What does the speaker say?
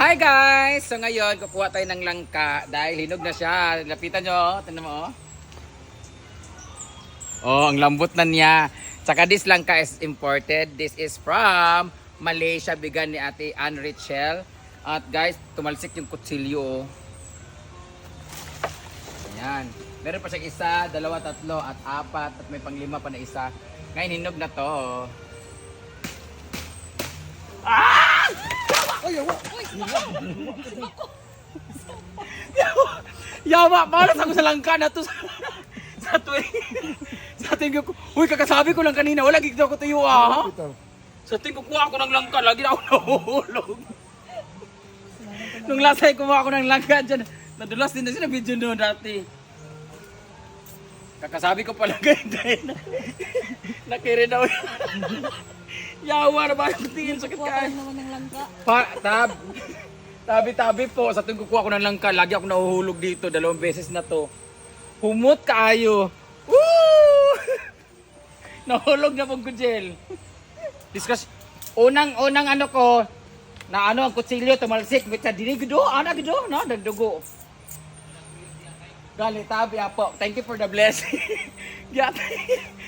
Hi guys! So ngayon, kukuha tayo ng langka dahil hinog na siya. Lapitan nyo, tignan mo. Oh. oh, ang lambot na niya. Tsaka this langka is imported. This is from Malaysia, bigan ni Ate Ann Richel. At guys, tumalsik yung kutsilyo. oh. Ayan. Meron pa siyang isa, dalawa, tatlo, at apat, at may panglima pa na isa. Ngayon, hinog na to. oh. Yawa, malas ako sa langka na to sa, sa tuwing sa tuwing ko. Uy, kakasabi ko lang kanina, wala gigdaw ko tuyo ah. Sa tuwing kukuha ako ng langka, lagi na ako nahuhulog. Nung last time kumuha ako ng langka dyan, nadulas din na sila video noon dati. Kakasabi ko pala kayo dahil na, nakiri daw. Yawa na ba yung tingin sakit ka? naman ng langka. Pa, tab. Tabi-tabi po. Sa tuwing kukuha ko ng langka, lagi ako nahuhulog dito. Dalawang beses na to. Humot kaayo. Woo! Nahulog na pong kujel. Discuss. Unang, unang ano ko, na ano ang kutsilyo, tumalsik. Bitsa, dini gudo, ana gudo, no? Nagdugo. Gali, tabi po. Thank you for the blessing. Yata. Woo!